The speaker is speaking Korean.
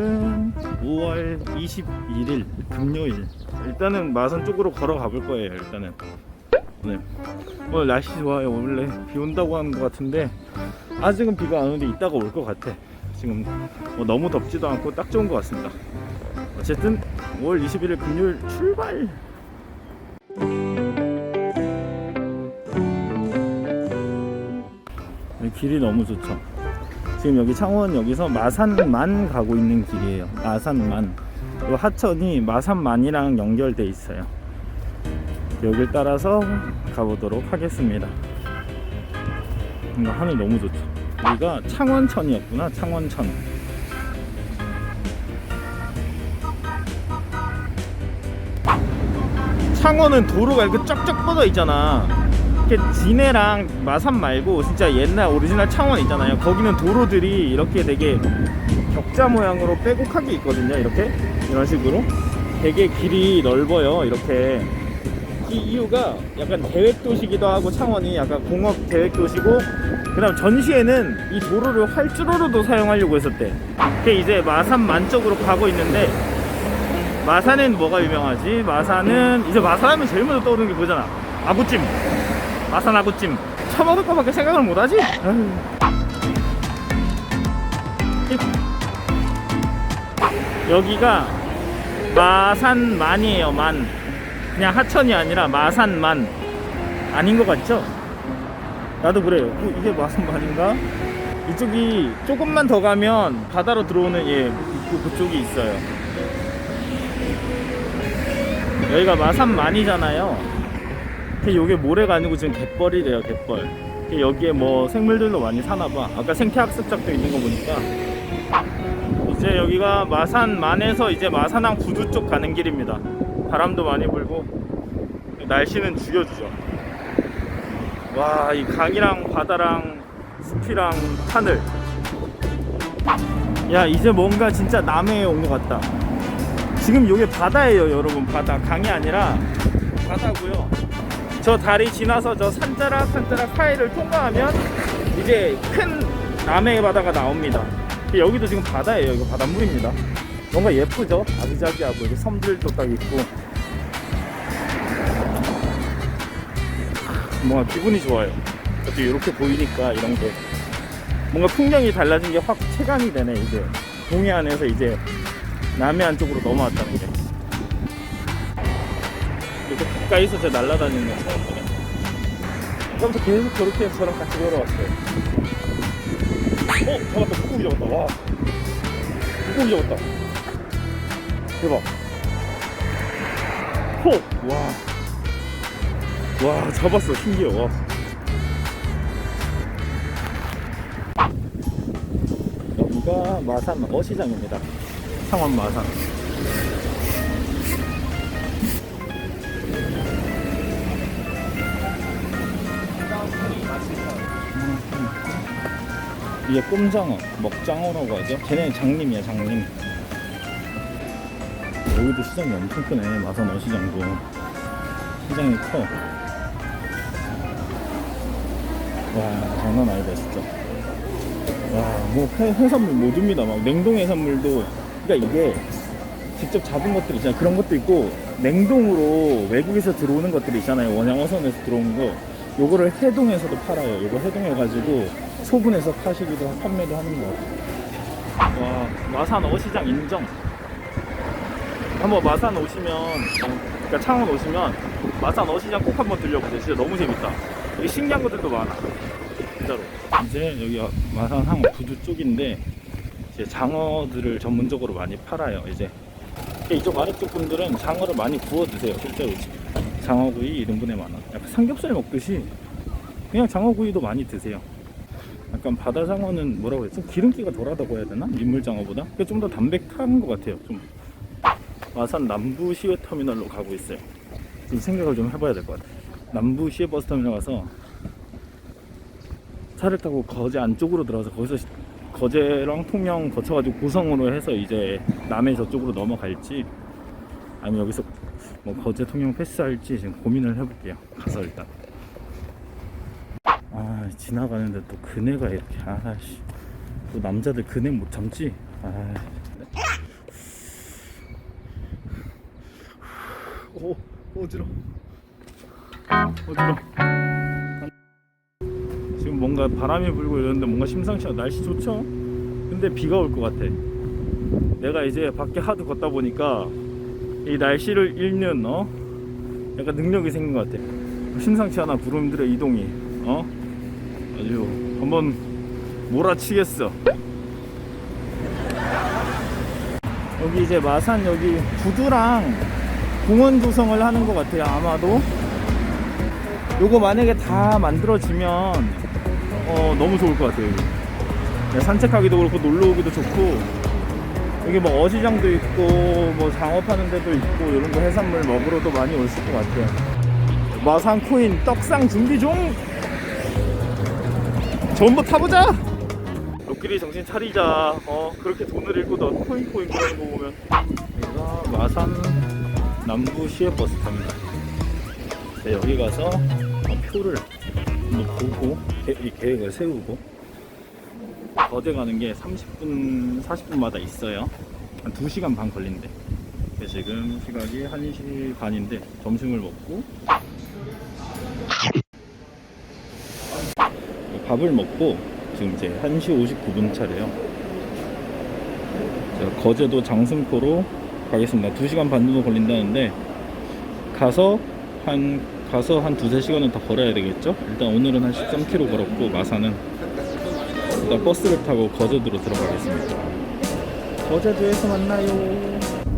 오늘은 5월 21일 금요일. 일단은 마산 쪽으로 걸어가 볼 거예요 일단은. 오늘 오늘 날씨 좋아요. 원래 비 온다고 하는 것 같은데 아직은 비가 안 오는데 이따가 올 것 같아. 지금 뭐 너무 덥지도 않고 딱 좋은 것 같습니다. 어쨌든 5월 21일 금요일 출발! 이 길이 너무 좋죠 지금 여기 창원 여기서 마산만 가고 있는 길이에요. 마산만. 이 하천이 마산만이랑 연결돼 있어요. 여길 따라서 가보도록 하겠습니다. 뭔가 하늘 너무 좋죠. 여기가 창원천이었구나 창원천. 창원은 도로가 이렇게 쫙쫙 뻗어 있잖아 이렇게 진해랑 마산 말고 진짜 옛날 오리지널 창원 있잖아요. 거기는 도로들이 이렇게 되게 격자 모양으로 빼곡하게 있거든요. 이렇게. 이런 식으로. 되게 길이 넓어요. 이렇게. 이 이유가 약간 계획도시기도 하고 창원이 약간 공업 계획도시고 그 다음 전시에는 이 도로를 활주로로도 사용하려고 했었대. 그게 이제 마산 만 쪽으로 가고 있는데 마산은 뭐가 유명하지? 마산은 이제 마산하면 제일 먼저 떠오르는 게 그거잖아. 아구찜 마산 아구찜. 처먹을 거밖에 생각을 못하지? 여기가 마산만이에요 만. 그냥 하천이 아니라 마산만. 아닌 것 같죠? 나도 그래요. 어, 이게 마산만인가? 이쪽이 조금만 더 가면 바다로 들어오는 예 그, 그쪽이 있어요. 여기가 마산만이잖아요 요게 모래가 아니고 지금 갯벌이래요 갯벌. 여기에 뭐 생물들도 많이 사나봐. 아까 생태학습작도 있는 거 보니까. 이제 여기가 마산만에서 이제 마산항 부두 쪽 가는 길입니다. 바람도 많이 불고 날씨는 죽여주죠. 와 이 강이랑 바다랑 숲이랑 하늘. 야 이제 뭔가 진짜 남해에 온 것 같다. 지금 요게 바다예요 여러분. 바다. 강이 아니라 바다고요 저 다리 지나서 저 산자락 산자락 사이를 통과하면 이제 큰 남해 바다가 나옵니다. 여기도 지금 바다예요. 이거 바닷물입니다. 뭔가 예쁘죠? 아기자기하고 이렇게 섬들도 딱 있고. 뭔가 기분이 좋아요. 또 이렇게 보이니까 이런 게. 뭔가 풍경이 달라진 게 확 체감이 되네 이제. 동해안에서 이제 남해안 쪽으로 넘어왔다는 게 가까이서 제 날아다니는 거 보네 아까부터 계속 저렇게 해서 저랑 같이 걸어왔어요. 어? 잡았다. 물고기 잡았다. 와. 물고기 잡았다. 대박. 호! 와. 와 잡았어. 신기해. 와. 여기가 마산 어시장입니다. 창원 마산 이게 꼼장어, 먹장어라고 하죠. 걔네는 장님이야, 장님. 여기도 시장이 엄청 크네, 마산 어 시장도. 시장이 커. 와, 장난 아니다, 진짜. 와, 뭐, 해, 해산물 모두입니다. 막, 냉동 해산물도. 그러니까 이게 직접 잡은 것들 있잖아요. 그런 것도 있고, 냉동으로 외국에서 들어오는 것들이 있잖아요. 원양어선에서 들어오는 거. 요거를 해동해서도 팔아요. 요거 해동해가지고 소분해서 파시기도 하- 판매도 하는 거 같아요. 와, 마산 어시장 인정. 한번 마산 오시면, 그러니까 창원 오시면 마산 어시장 꼭 한번 들려보세요. 진짜 너무 재밌다. 되게 신기한 것들도 많아. 진짜로. 이제 여기 마산 항 부두 쪽인데 이제 장어들을 전문적으로 많이 팔아요. 이제 이쪽 아래쪽 분들은 장어를 많이 구워 드세요. 실제로 장어구이 1인분에 만 원. 약간 삼겹살 먹듯이 그냥 장어구이도 많이 드세요. 약간 바다 장어는 뭐라고 해야 지 기름기가 덜하다고 해야 되나? 민물 장어보다? 그게 좀 더 담백한 것 같아요. 좀 마산 남부 시외 터미널로 가고 있어요. 좀 생각을 좀 해봐야 될 것 같아요. 남부 시외 버스 터미널 가서 차를 타고 거제 안쪽으로 들어가서 거기서 시- 거제랑 통영 거쳐가지고 고성으로 해서 이제 남해 저쪽으로 넘어갈지 아니면 여기서 뭐 거제 통영 패스할지 지금 고민을 해볼게요. 가서 일단. 지나가는데 또 그네가 이렇게 아씨. 또 남자들 그네 못 참지? 아오 어지러 어지러 지금 뭔가 바람이 불고 이러는데 뭔가 심상치 않아 날씨 좋죠? 근데 비가 올 것 같아. 내가 이제 밖에 하도 걷다 보니까 이 날씨를 읽는 어? 약간 능력이 생긴 것 같아. 심상치 않아 구름들의 이동이. 어? 아주 한번 몰아치겠어. 여기 이제 마산 여기 구두랑 공원 조성을 하는 것 같아요 아마도. 요거 만약에 다 만들어지면 어 너무 좋을 것 같아요 여기. 네, 산책하기도 그렇고 놀러 오기도 좋고. 여기 뭐 어시장도 있고 뭐 장업하는 데도 있고 이런 거 해산물 먹으러도 많이 오실 것 같아요. 마산 코인 떡상 준비 중 전부 타보자. 로끼리 정신 차리자. 어 그렇게 돈을 잃고 너 코인 코인 그러는 거 보면. 여기가 마산 남부 시외 버스 탑니다. 네, 여기 가서 어, 표를 보고 계, 이 계획을 세우고 거제 가는 게 30분 40분마다 있어요. 한 2시간 반 걸린대. 네, 지금 시각이 1시 반인데 점심을 먹고 밥을 먹고 지금 이제 1시 59분 차래요. 제가 거제도 장승포로 가겠습니다. 2시간 반 정도 걸린다는데 가서 한 가서 한 두세 시간은 더 걸어야 되겠죠? 일단 오늘은 한 13km 걸었고 마산은 일단 버스를 타고 거제도로 들어가겠습니다. 거제도에서 만나요